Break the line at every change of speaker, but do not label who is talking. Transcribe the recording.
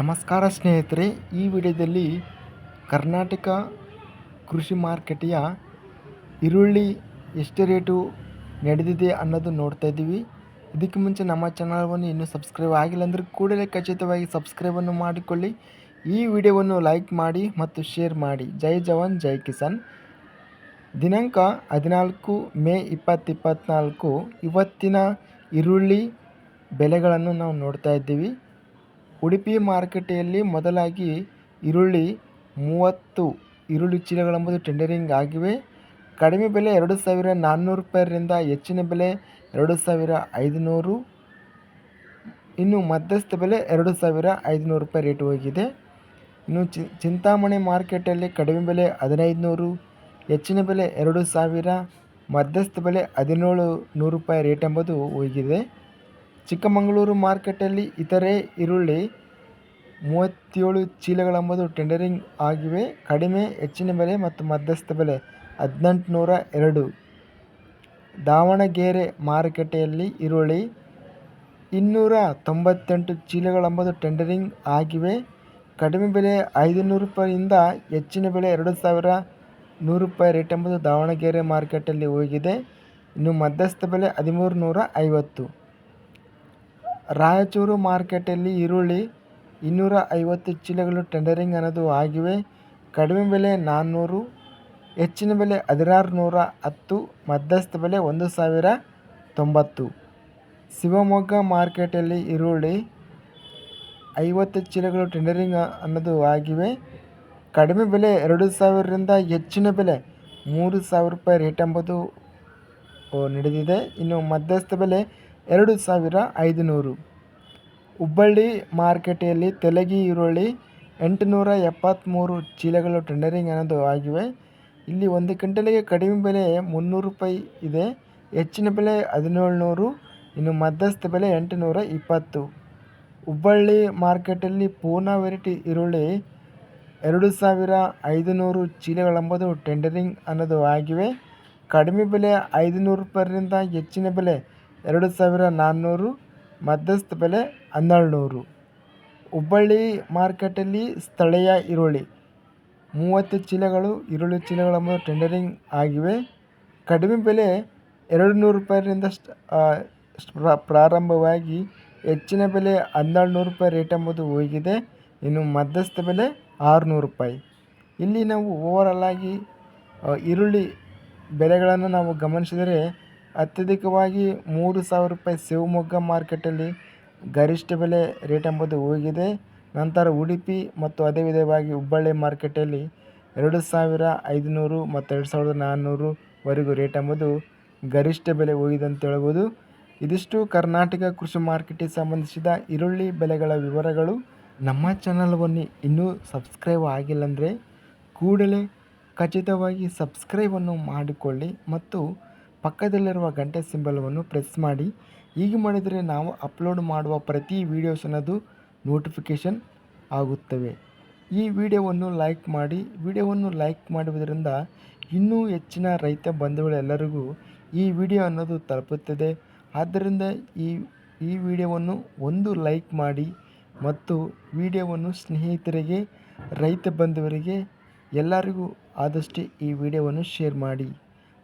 ನಮಸ್ಕಾರ ಸ್ನೇಹಿತರೆ, ಈ ವಿಡಿಯೋದಲ್ಲಿ ಕರ್ನಾಟಕ ಕೃಷಿ ಮಾರುಕಟ್ಟೆಯ ಈರುಳ್ಳಿ ಎಷ್ಟು ರೇಟು ನಡೆದಿದೆ ಅನ್ನೋದು ನೋಡ್ತಾ ಇದ್ದೀವಿ. ಇದಕ್ಕೆ ಮುಂಚೆ ನಮ್ಮ ಚಾನಲ್ವನ್ನು ಇನ್ನೂ ಸಬ್ಸ್ಕ್ರೈಬ್ ಆಗಿಲ್ಲ ಅಂದರೆ ಕೂಡಲೇ ಖಚಿತವಾಗಿ ಸಬ್ಸ್ಕ್ರೈಬನ್ನು ಮಾಡಿಕೊಳ್ಳಿ. ಈ ವಿಡಿಯೋವನ್ನು ಲೈಕ್ ಮಾಡಿ ಮತ್ತು ಶೇರ್ ಮಾಡಿ. ಜೈ ಜವಾನ್, ಜೈ ಕಿಸಾನ್. ದಿನಾಂಕ ಹದಿನಾಲ್ಕು ಮೇ ಇಪ್ಪತ್ತಿಪ್ಪತ್ನಾಲ್ಕು ಇವತ್ತಿನ ಈರುಳ್ಳಿ ಬೆಲೆಗಳನ್ನು ನಾವು ನೋಡ್ತಾ ಇದ್ದೀವಿ. ಉಡುಪಿ ಮಾರುಕಟ್ಟೆಯಲ್ಲಿ ಮೊದಲಾಗಿ ಈರುಳ್ಳಿ ಮೂವತ್ತು, ಈರುಳ್ಳಿ ಚೀಲಗಳೆಂಬುದು ಟೆಂಡರಿಂಗ್ ಆಗಿವೆ. ಕಡಿಮೆ ಬೆಲೆ ಎರಡು ಸಾವಿರ ನಾನ್ನೂರು ರೂಪಾಯಿರಿಂದ ಹೆಚ್ಚಿನ ಬೆಲೆ ಎರಡು ಸಾವಿರ ಐದುನೂರು. ಇನ್ನು ಮಧ್ಯಸ್ಥ ಬೆಲೆ ಎರಡು ಸಾವಿರ ಐದುನೂರು ರೂಪಾಯಿ ರೇಟ್ ಹೋಗಿದೆ. ಇನ್ನು ಚಿಂತಾಮಣಿ ಮಾರ್ಕೆಟಲ್ಲಿ ಕಡಿಮೆ ಬೆಲೆ ಹದಿನೈದು ನೂರು ಹೆಚ್ಚಿನ ಬೆಲೆ ಎರಡು ಸಾವಿರ, ಮಧ್ಯಸ್ಥ ಬೆಲೆ ಹದಿನೇಳು ನೂರು ರೂಪಾಯಿ ರೇಟ್ ಎಂಬುದು ಹೋಗಿದೆ. ಚಿಕ್ಕಮಗಳೂರು ಮಾರ್ಕೆಟಲ್ಲಿ ಇತರೆ ಈರುಳ್ಳಿ ಮೂವತ್ತೇಳು ಚೀಲಗಳೆಂಬುದು ಟೆಂಡರಿಂಗ್ ಆಗಿವೆ. ಕಡಿಮೆ, ಹೆಚ್ಚಿನ ಬೆಲೆ ಮತ್ತು ಮಧ್ಯಸ್ಥ ಬೆಲೆ ಹದಿನೆಂಟುನೂರ ಎರಡು. ದಾವಣಗೆರೆ ಮಾರುಕಟ್ಟೆಯಲ್ಲಿ ಈರುಳ್ಳಿ ಇನ್ನೂರ ತೊಂಬತ್ತೆಂಟು ಚೀಲಗಳೆಂಬುದು ಟೆಂಡರಿಂಗ್ ಆಗಿವೆ. ಕಡಿಮೆ ಬೆಲೆ ಐದು ನೂರು ರೂಪಾಯಿಯಿಂದ ಹೆಚ್ಚಿನ ಬೆಲೆ ಎರಡು ಸಾವಿರ ನೂರು ರೂಪಾಯಿ ರೇಟ್ ಎಂಬುದು ದಾವಣಗೆರೆ ಮಾರುಕಟ್ಟೆಯಲ್ಲಿ ಹೋಗಿದೆ. ಇನ್ನು ಮಧ್ಯಸ್ಥ ಬೆಲೆ ಹದಿಮೂರು ನೂರ ಐವತ್ತು. ರಾಯಚೂರು ಮಾರ್ಕೆಟಲ್ಲಿ ಈರುಳ್ಳಿ ಇನ್ನೂರ ಐವತ್ತು ಚೀಲಗಳು ಟೆಂಡರಿಂಗ್ ಅನ್ನೋದು ಆಗಿವೆ. ಕಡಿಮೆ ಬೆಲೆ ನಾನ್ನೂರು, ಹೆಚ್ಚಿನ ಬೆಲೆ ಹದಿನಾರು ನೂರ ಹತ್ತು, ಮಧ್ಯಸ್ಥ ಬೆಲೆ ಒಂದು ಸಾವಿರ ತೊಂಬತ್ತು. ಶಿವಮೊಗ್ಗ ಮಾರ್ಕೆಟಲ್ಲಿ ಈರುಳ್ಳಿ ಐವತ್ತು ಚೀಲಗಳು ಟೆಂಡರಿಂಗ್ ಅನ್ನೋದು ಆಗಿವೆ. ಕಡಿಮೆ ಬೆಲೆ ಎರಡು ಸಾವಿರದಿಂದ ಹೆಚ್ಚಿನ ಬೆಲೆ ಮೂರು ಸಾವಿರ ರೂಪಾಯಿ ರೇಟ್ ಎಂಬುದು ನಡೆದಿದೆ. ಇನ್ನು ಮಧ್ಯಸ್ಥ ಬೆಲೆ ಎರಡು ಸಾವಿರ ಐದುನೂರು. ಹುಬ್ಬಳ್ಳಿ ಮಾರುಕಟ್ಟೆಯಲ್ಲಿ ತೆಲಗಿ, ಈರುಳ್ಳಿ ಎಂಟುನೂರ ಎಪ್ಪತ್ತ್ಮೂರು ಚೀಲಗಳು ಟೆಂಡರಿಂಗ್ ಅನ್ನೋದು ಆಗಿವೆ. ಇಲ್ಲಿ ಒಂದು ಕ್ವಿಂಟಲಿಗೆ ಕಡಿಮೆ ಬೆಲೆ ಮುನ್ನೂರು ರೂಪಾಯಿ ಇದೆ. ಹೆಚ್ಚಿನ ಬೆಲೆ ಹದಿನೇಳು ನೂರು ಇನ್ನು ಮಧ್ಯಸ್ಥ ಬೆಲೆ ಎಂಟುನೂರ ಇಪ್ಪತ್ತು. ಹುಬ್ಬಳ್ಳಿ ಮಾರ್ಕೆಟಲ್ಲಿ ಪೂರ್ಣ ವೆರೈಟಿ ಈರುಳ್ಳಿ ಎರಡು ಸಾವಿರ ಐದುನೂರು ಚೀಲಗಳೆಂಬುದು ಟೆಂಡರಿಂಗ್ ಅನ್ನೋದು ಆಗಿವೆ. ಕಡಿಮೆ ಬೆಲೆ ಐದುನೂರು ರೂಪಾಯಿಯಿಂದ ಹೆಚ್ಚಿನ ಬೆಲೆ ಎರಡು ಸಾವಿರ ನಾನ್ನೂರು ಮಧ್ಯಸ್ಥ ಬೆಲೆ ಹನ್ನೆರಡು ನೂರು ಹುಬ್ಬಳ್ಳಿ ಮಾರ್ಕೆಟಲ್ಲಿ ಸ್ಥಳೀಯ ಈರುಳ್ಳಿ, ಮೂವತ್ತು ಚೀಲಗಳು, ಈರುಳ್ಳಿ ಚೀಲಗಳೆಂಬುದು ಟೆಂಡರಿಂಗ್ ಆಗಿವೆ. ಕಡಿಮೆ ಬೆಲೆ ಎರಡು ನೂರು ರೂಪಾಯಿನಿಂದ ಪ್ರಾರಂಭವಾಗಿ ಹೆಚ್ಚಿನ ಬೆಲೆ ಹನ್ನೆರಡು ನೂರು ರೂಪಾಯಿ ರೇಟ್ ಎಂಬುದು ಹೋಗಿದೆ. ಇನ್ನು ಮಧ್ಯಸ್ಥ ಬೆಲೆ ಆರುನೂರು ರೂಪಾಯಿ. ಇಲ್ಲಿ ನಾವು ಓವರಲ್ಲಾಗಿ ಈರುಳ್ಳಿ ಬೆಲೆಗಳನ್ನು ನಾವು ಗಮನಿಸಿದರೆ ಅತ್ಯಧಿಕವಾಗಿ ಮೂರು ಸಾವಿರ ರೂಪಾಯಿ ಶಿವಮೊಗ್ಗ ಮಾರ್ಕೆಟಲ್ಲಿ ಗರಿಷ್ಠ ಬೆಲೆ ರೇಟ್ ಎಂಬುದು ಹೋಗಿದೆ. ನಂತರ ಉಡುಪಿ ಮತ್ತು ಅದೇ ವಿಧವಾಗಿ ಹುಬ್ಬಳ್ಳಿ ಮಾರ್ಕೆಟಲ್ಲಿ ಎರಡು ಸಾವಿರ ಐದುನೂರು ಮತ್ತು ಎರಡು ಸಾವಿರದ ನಾನ್ನೂರುವರೆಗೂ ರೇಟ್ ಎಂಬುದು ಗರಿಷ್ಠ ಬೆಲೆ ಹೋಗಿದೆ ಅಂತ ಹೇಳ್ಬೋದು. ಇದಿಷ್ಟು ಕರ್ನಾಟಕ ಕೃಷಿ ಮಾರ್ಕೆಟಿಗೆ ಸಂಬಂಧಿಸಿದ ಈರುಳ್ಳಿ ಬೆಲೆಗಳ ವಿವರಗಳು. ನಮ್ಮ ಚಾನಲ್ವನ್ನು ಇನ್ನೂ ಸಬ್ಸ್ಕ್ರೈಬ್ ಆಗಿಲ್ಲ ಅಂದರೆ ಕೂಡಲೇ ಖಚಿತವಾಗಿ ಸಬ್ಸ್ಕ್ರೈಬನ್ನು ಮಾಡಿಕೊಳ್ಳಿ ಮತ್ತು ಪಕ್ಕದಲ್ಲಿರುವ ಗಂಟೆ ಸಿಂಬಲವನ್ನು ಪ್ರೆಸ್ ಮಾಡಿ. ಹೀಗೆ ಮಾಡಿದರೆ ನಾವು ಅಪ್ಲೋಡ್ ಮಾಡುವ ಪ್ರತಿ ವೀಡಿಯೋಸ್ ಅನ್ನೋದು ನೋಟಿಫಿಕೇಷನ್ ಆಗುತ್ತವೆ. ಈ ವಿಡಿಯೋವನ್ನು ಲೈಕ್ ಮಾಡಿ. ವಿಡಿಯೋವನ್ನು ಲೈಕ್ ಮಾಡುವುದರಿಂದ ಇನ್ನೂ ಹೆಚ್ಚಿನ ರೈತ ಬಂಧುಗಳೆಲ್ಲರಿಗೂ ಈ ವಿಡಿಯೋ ಅನ್ನೋದು ತಲುಪುತ್ತದೆ. ಆದ್ದರಿಂದ ಈ ಈ ವಿಡಿಯೋವನ್ನು ಒಂದು ಲೈಕ್ ಮಾಡಿ ಮತ್ತು ವಿಡಿಯೋವನ್ನು ಸ್ನೇಹಿತರಿಗೆ, ರೈತ ಬಂಧುವರಿಗೆ ಎಲ್ಲರಿಗೂ ಆದಷ್ಟು ಈ ವಿಡಿಯೋವನ್ನು ಶೇರ್ ಮಾಡಿ.